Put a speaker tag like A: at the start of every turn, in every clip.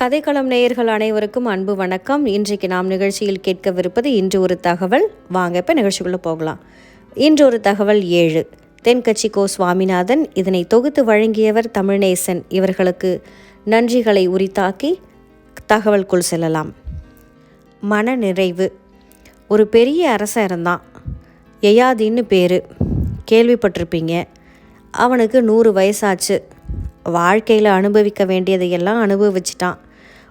A: கதைக்களம் நேயர்கள் அனைவருக்கும் அன்பு வணக்கம். இன்றைக்கு நாம் நிகழ்ச்சியில் கேட்கவிருப்பது இன்று ஒரு தகவல். வாங்க இப்போ நிகழ்ச்சிக்குள்ளே போகலாம். இன்று ஒரு தகவல் ஏழு. தென்கட்சி கோ சுவாமிநாதன் இதனை தொகுத்து வழங்கியவர் தமிழ்நேசன். இவர்களுக்கு நன்றிகளை உரித்தாக்கி தகவல்குள் செல்லலாம். மன நிறைவு ஒரு பெரிய அரசன் இருந்தான் எயாதின்னு பேர். கேள்விப்பட்டிருப்பீங்க. அவனுக்கு நூறு வயசாச்சு. வாழ்க்கையில் அனுபவிக்க வேண்டியதையெல்லாம் அனுபவிச்சிட்டான்.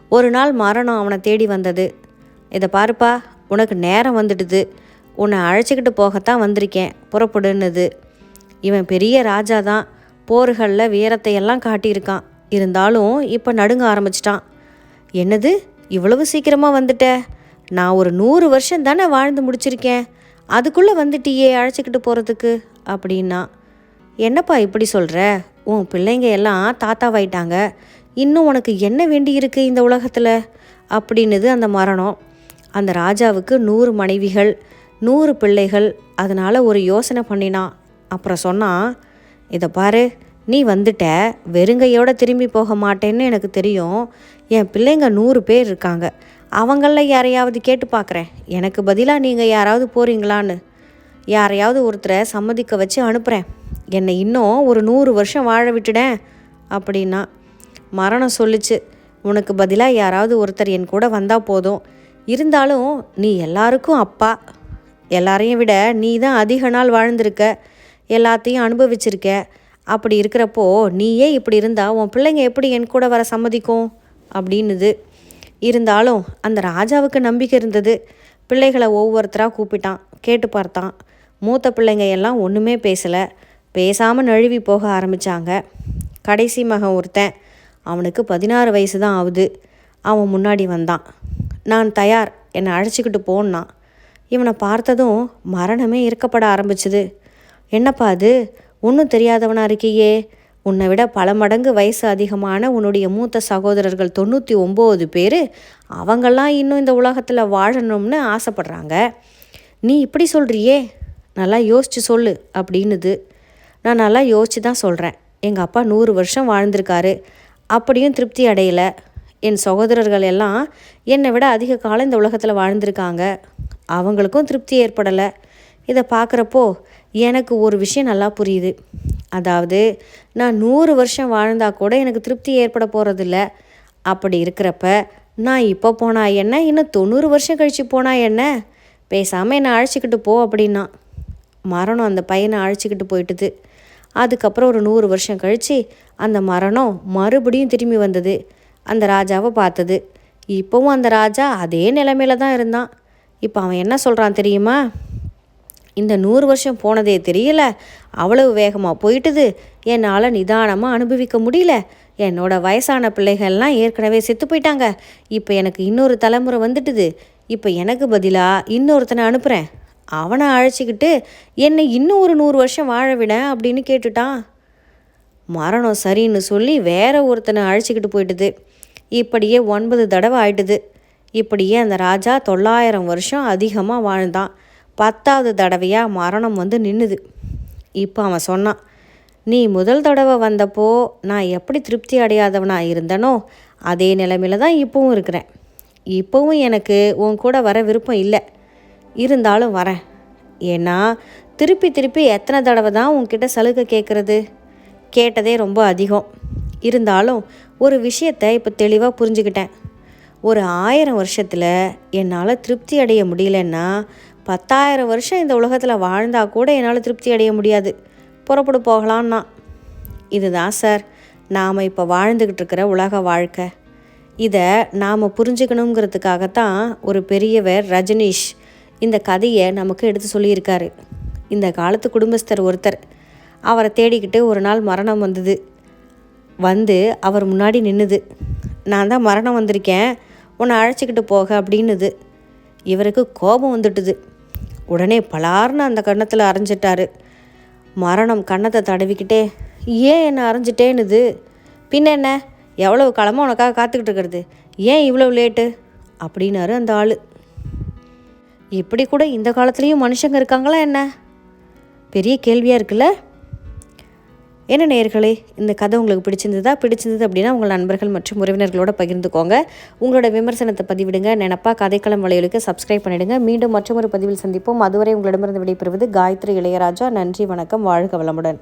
A: ஒரு நாள் மரணம் அவனை தேடி வந்தது. இதை பாருப்பா உனக்கு நேரம் வந்துடுது. உன்னை அழைச்சிக்கிட்டு போகத்தான் வந்திருக்கேன். புறப்படுன்னுது. இவன் பெரிய ராஜா தான். போர்களில் வீரத்தையெல்லாம் காட்டியிருக்கான். இருந்தாலும் இப்போ நடுங்க ஆரம்பிச்சிட்டான். என்னது? இவ்வளவு சீக்கிரமாக வந்துட்ட? நான் ஒரு நூறு வருஷம் தானே வாழ்ந்து முடிச்சிருக்கேன். அதுக்குள்ளே வந்துட்டியே அழைச்சிக்கிட்டு போகிறதுக்கு அப்படின்னா. என்னப்பா இப்படி சொல்கிற உன் பிள்ளைங்க எல்லாம் தாத்தாவாயிட்டாங்க. இன்னும் உனக்கு என்ன வேண்டியிருக்கு இந்த உலகத்தில்? அப்படின்னுது அந்த மரணம். அந்த ராஜாவுக்கு நூறு மனைவிகள் நூறு பிள்ளைகள் அதனால் ஒரு யோசனை பண்ணினான் அப்புறம் சொன்னான் இதை பாரு நீ வந்துட்ட வெறுங்கையோட திரும்பி போக மாட்டேன்னு எனக்கு தெரியும். என் பிள்ளைங்க நூறு பேர் இருக்காங்க. அவங்களில் யாரையாவது கேட்டு பார்க்குறேன் எனக்கு பதிலாக நீங்கள் யாராவது போகிறீங்களான்னு யாரையாவது ஒருத்தரை சம்மதிக்க வச்சு அனுப்புகிறேன் என்னை இன்னும் ஒரு நூறு வருஷம் வாழ விட்டுடேன். அப்படின்னா மரணம் சொல்லுச்சு. உனக்கு பதிலாக யாராவது ஒருத்தர் என் கூட வந்தால் போதும். இருந்தாலும் நீ எல்லாருக்கும் அப்பா. எல்லாரையும் விட நீ தான் அதிக நாள் வாழ்ந்திருக்க. எல்லாத்தையும் அனுபவிச்சிருக்க. அப்படி இருக்கிறப்போ நீயே இப்படி இருந்தால் உன் பிள்ளைங்க எப்படி என் கூட வர சம்மதிக்கும்? அப்படின்னுது. இருந்தாலும் அந்த ராஜாவுக்கு நம்பிக்கை இருந்தது. பிள்ளைகளை ஒவ்வொருத்தராக கூப்பிட்டான். கேட்டு பார்த்தான். மூத்த பிள்ளைங்க எல்லாம் ஒன்றுமே பேசலை. பேசாமல் நழுவி போக ஆரம்பித்தாங்க கடைசி மகன் ஒருத்தன். அவனுக்கு பதினாறு வயசு தான் ஆகுது. அவன் முன்னாடி வந்தான். நான் தயார். என்னை அழைச்சிக்கிட்டு போன்னான் இவனை பார்த்ததும் மரணமே இருக்கப்பட ஆரம்பிச்சுது. என்னப்பா அது? ஒன்றும் தெரியாதவனா இருக்கியே. உன்னை விட பல மடங்கு வயசு அதிகமான உன்னுடைய மூத்த சகோதரர்கள் தொண்ணூற்றி ஒம்பது பேர் அவங்கெல்லாம் இன்னும் இந்த உலகத்தில் வாழணும்னு ஆசைப்படுறாங்க. நீ இப்படி சொல்கிறியே நல்லா யோசிச்சு சொல்லு அப்படின்னுது. நான் நல்லா யோசிச்சு தான் சொல்கிறேன் எங்கள் அப்பா நூறு வருஷம் வாழ்ந்திருக்காரு. அப்படியும் திருப்தி அடையலை. என் சகோதரர்கள் எல்லாம் என்னை விட அதிக காலம் இந்த உலகத்தில் வாழ்ந்திருக்காங்க. அவங்களுக்கும் திருப்தி ஏற்படலை. இதை பார்க்குறப்போ எனக்கு ஒரு விஷயம் நல்லா புரியுது. அதாவது நான் நூறு வருஷம் வாழ்ந்தால் கூட எனக்கு திருப்தி ஏற்பட போகிறதில்ல அப்படி இருக்கிறப்ப நான் இப்போ போனால் என்ன? இன்னும் தொண்ணூறு வருஷம் கழித்து போனால் என்ன? பேசாமல் என்னை அழைச்சிக்கிட்டு போ அப்படின்னா. மரணம் அந்த பையனை அழைச்சிக்கிட்டு போயிட்டுது. அதுக்கப்புறம் ஒரு நூறு வருஷம் கழித்து அந்த மரணம் மறுபடியும் திரும்பி வந்தது. அந்த ராஜாவை பார்த்தது. இப்போவும் அந்த ராஜா அதே நிலைமையில தான் இருந்தான். இப்போ அவன் என்ன சொல்கிறான் தெரியுமா? இந்த நூறு வருஷம் போனதே தெரியல. அவ்வளவு வேகமாக போயிட்டுது. என்னால் நிதானமாக அனுபவிக்க முடியல. என்னோட வயசான பிள்ளைகள்லாம் ஏற்கனவே செத்து போயிட்டாங்க. இப்போ எனக்கு இன்னொரு தலைமுறை வந்துட்டுது. இப்போ எனக்கு பதிலாக இன்னொருத்தனை அனுப்புகிறேன் அவனை அழைச்சிக்கிட்டு என்னை இன்னும் ஒரு நூறு வருஷம் வாழ விட அப்படின்னு கேட்டுட்டான். மரணம் சரின்னு சொல்லி வேற ஒருத்தனை அழைச்சிக்கிட்டு போயிட்டுது. இப்படியே ஒன்பது தடவை ஆயிட்டுது. இப்படியே அந்த ராஜா தொள்ளாயிரம் வருஷம் அதிகமாக வாழ்ந்தான். பத்தாவது தடவையாக மரணம் வந்து நின்றுது இப்போ அவன் சொன்னான் நீ முதல் தடவை வந்தப்போ நான் எப்படி திருப்தி அடையாதவனாக இருந்தனோ அதே நிலைமையில தான் இப்போவும் இருக்கிறேன். இப்போவும் எனக்கு உன் கூட வர விருப்பம் இல்லை. இருந்தாலும் வரேன். ஏன்னா திருப்பி திருப்பி எத்தனை தடவை தான் உன்கிட்ட சலுகை கேட்குறது கேட்டதே ரொம்ப அதிகம். இருந்தாலும் ஒரு விஷயத்தை இப்போ தெளிவாக புரிஞ்சுக்கிட்டேன். ஒரு ஆயிரம் வருஷத்தில் என்னால் திருப்தி அடைய முடியலன்னா பத்தாயிரம் வருஷம் இந்த உலகத்தில் வாழ்ந்தா கூட என்னால் திருப்தி அடைய முடியாது. புறப்படு போகலான்னா. இதுதான் சார் நாம் இப்போ வாழ்ந்துக்கிட்டு இருக்கிற உலக வாழ்க்கை. இதை நாம் புரிஞ்சுக்கணுங்கிறதுக்காகத்தான் ஒரு பெரியவர் ரஜினிஷ் இந்த கதையை நமக்கு எடுத்து சொல்லியிருக்காரு. இந்த காலத்து குடும்பஸ்தர் ஒருத்தர். அவரை தேடிக்கிட்டு ஒரு நாள் மரணம் வந்தது. வந்து அவர் முன்னாடி நின்றுது நான் தான் மரணம் வந்திருக்கேன். உன்னை அழைச்சிக்கிட்டு போக அப்படின்னுது. இவருக்கு கோபம் வந்துட்டுது. உடனே பலார்னு அந்த கன்னத்தில் அரைஞ்சிட்டாரு. மரணம் கன்னத்தை தடவிக்கிட்டே ஏன் என்னை அரைஞ்சிட்டேன்னுது? பின்ன என்ன? எவ்வளவு காலமாக உனக்காக காத்துக்கிட்டு இருக்கிறது? ஏன் இவ்வளோ லேட்டு? அப்படின்னாரு அந்த ஆள். இப்படி கூட இந்த காலத்துலேயும் மனுஷங்க இருக்காங்களா என்ன? பெரிய கேள்வியாக இருக்குல்ல? என்ன நேர்களே இந்த கதை உங்களுக்கு பிடிச்சிருந்ததா? பிடிச்சிருந்தது அப்படின்னா உங்கள் நண்பர்கள் மற்றும் உறவினர்களோட பகிர்ந்துக்கோங்க. உங்களோட விமர்சனத்தை பதிவிடுங்க நினப்பா கதைக்களம் வலையொலிக்கு சப்ஸ்கிரைப் பண்ணிடுங்க. மீண்டும் மற்றொரு பதிவில் சந்திப்போம். அதுவரை உங்களிடமிருந்து விடைபெறுவது காயத்ரி இளையராஜா. நன்றி வணக்கம் வாழ்க வளமுடன்.